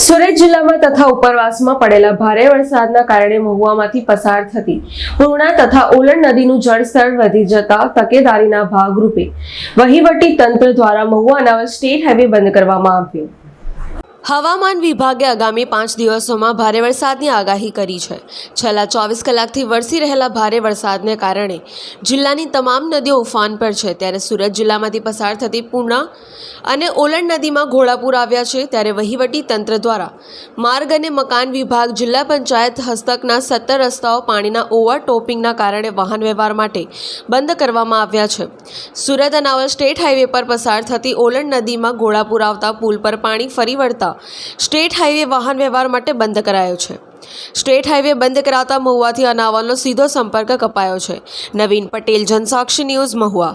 સુરત જિલ્લામાં તથા ઉપરવાસમાં પડેલા ભારે વરસાદના કારણે મહુવામાંથી પસાર થતી પૂર્ણા તથા ઓલણ નદીનું જળસ્તર વધી જતા તકેદારીના ભાગરૂપે વહીવટી તંત્ર દ્વારા મહુવા નવા સ્ટેટ હાઈવે બંધ કરવામાં આવ્યો. હવામાન વિભાગે આગામી પાંચ દિવસોમાં ભારે વરસાદની આગાહી કરી છે. છેલ્લા ચોવીસ કલાકથી વરસી રહેલા ભારે વરસાદને કારણે જિલ્લાની તમામ નદીઓ ઉફાન પર છે. ત્યારે સુરત જિલ્લામાંથી પસાર થતી પૂર્ણા અને ઓલણ નદીમાં ઘોડાપુર આવ્યા છે. ત્યારે વહીવટી તંત્ર દ્વારા માર્ગ અને મકાન વિભાગ, જિલ્લા પંચાયત હસ્તકના સત્તર રસ્તાઓ પાણીના ઓવરટોપિંગના કારણે વાહન વ્યવહાર માટે બંધ કરવામાં આવ્યા છે. સુરત અનાવલ સ્ટેટ હાઈવે પર પસાર થતી ઓલણ નદીમાં ઘોડાપુર આવતા પુલ પર પાણી ફરી વળતા સ્ટેટ હાઈવે વાહન વ્યવહાર માટે બંધ કરાયો છે. સ્ટેટ હાઈવે બંધ કરાતા મહુવાથી અનાવલનો સીધો સંપર્ક કપાયો છે. નવીન પટેલ, જનસાક્ષી ન્યૂઝ મહુવા.